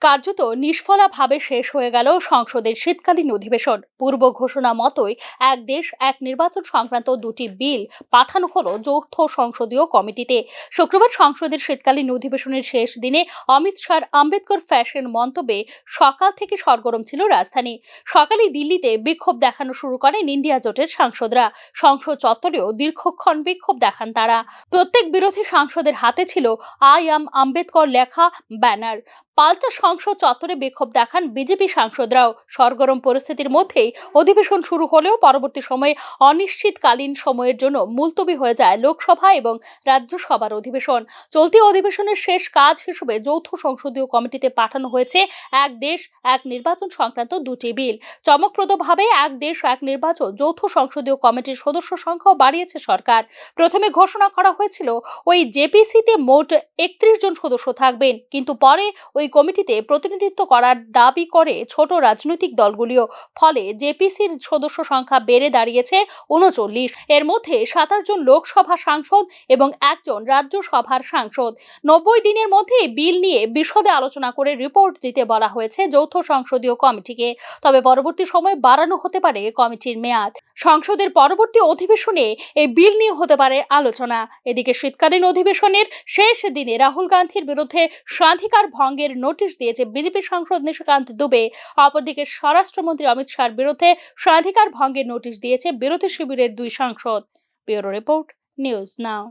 কার্যত নিষ্ফলাভাবে শেষ হয়ে গেল সংসদের শীতকালীন অধিবেশন। পূর্ব ঘোষণা মতোই এক দেশ, এক নির্বাচন সংক্রান্ত দুটি বিল পাঠানো হলো যৌথ সংসদীয় কমিটিতে। শুক্রবার সংসদের শীতকালীন অধিবেশনের শেষ দিনে অমিত শাহর আম্বেদকর ফ্যাশন মন্তব্যে সকাল থেকে সরগরম ছিল রাজধানী। সকালে দিল্লিতে বিক্ষোভ দেখানো শুরু করেন ইন্ডিয়া জোটের সাংসদরা। সংসদ চত্বরেও দীর্ঘক্ষণ বিক্ষোভ দেখান তারা। প্রত্যেক বিরোধী সাংসদের হাতে ছিল আই আম আম্বেদকর লেখা ব্যানার। পাল্টা সংসদ চত্বরে বিক্ষোভ দেখান বিজেপি সাংসদরাও। সরগরম পরিস্থিতির মধ্যেই অধিবেশন শুরু হলেও পরবর্তী সময়ে অনিশ্চিতকালীন সময়ের জন্য মুলতবি হয়ে যায় লোকসভা এবং রাজ্যসভার অধিবেশন। চলতি অধিবেশনের শেষ কাজ হিসেবে যৌথ সংসদীয় কমিটিতে পাঠানো হয়েছে এক দেশ, এক নির্বাচন সংক্রান্ত দুটি বিল। চমকপ্রদভাবে এক দেশ, এক নির্বাচন যৌথ সংসদীয় কমিটির সদস্য সংখ্যাও বাড়িয়েছে সরকার। প্রথমে ঘোষণা করা হয়েছিল, ওই জেপিসিতে মোট একত্রিশ জন সদস্য থাকবেন, কিন্তু পরে ওই কমিটিতে প্রতিনিধিত্ব করার দাবি করে ছোট রাজনৈতিক দলগুলিও। ফলে জেপিসির সদস্য সংখ্যা বেড়ে দাঁড়িয়েছে উনচল্লিশ। এর মধ্যে সাতাশ জন লোকসভা সাংসদ এবং একজন রাজ্যসভার সাংসদ। নব্বই দিনের মধ্যে বিল নিয়ে বিশদে আলোচনা করে রিপোর্ট দিতে বলা হয়েছে যৌথ সংসদীয় কমিটিকে। তবে পরবর্তী সময় বাড়ানো হতে পারে কমিটির মেয়াদ। সংসদের পরবর্তী অধিবেশনে এই বিল নিয়ে হতে পারে আলোচনা। এদিকে শীতকালীন অধিবেশনের শেষ দিনে রাহুল গান্ধীর বিরুদ্ধে স্বাধিকার ভঙ্গের নোটিশ দিয়েছে বিজেপি সাংসদ নিশিকান্ত দুবে। অপরদিকে স্বরাষ্ট্রমন্ত্রী অমিত শাহর বিরুদ্ধে স্বাধিকার ভঙ্গের নোটিশ দিয়েছে বিরোধী শিবিরের দুই সাংসদ। Bureau report, news now.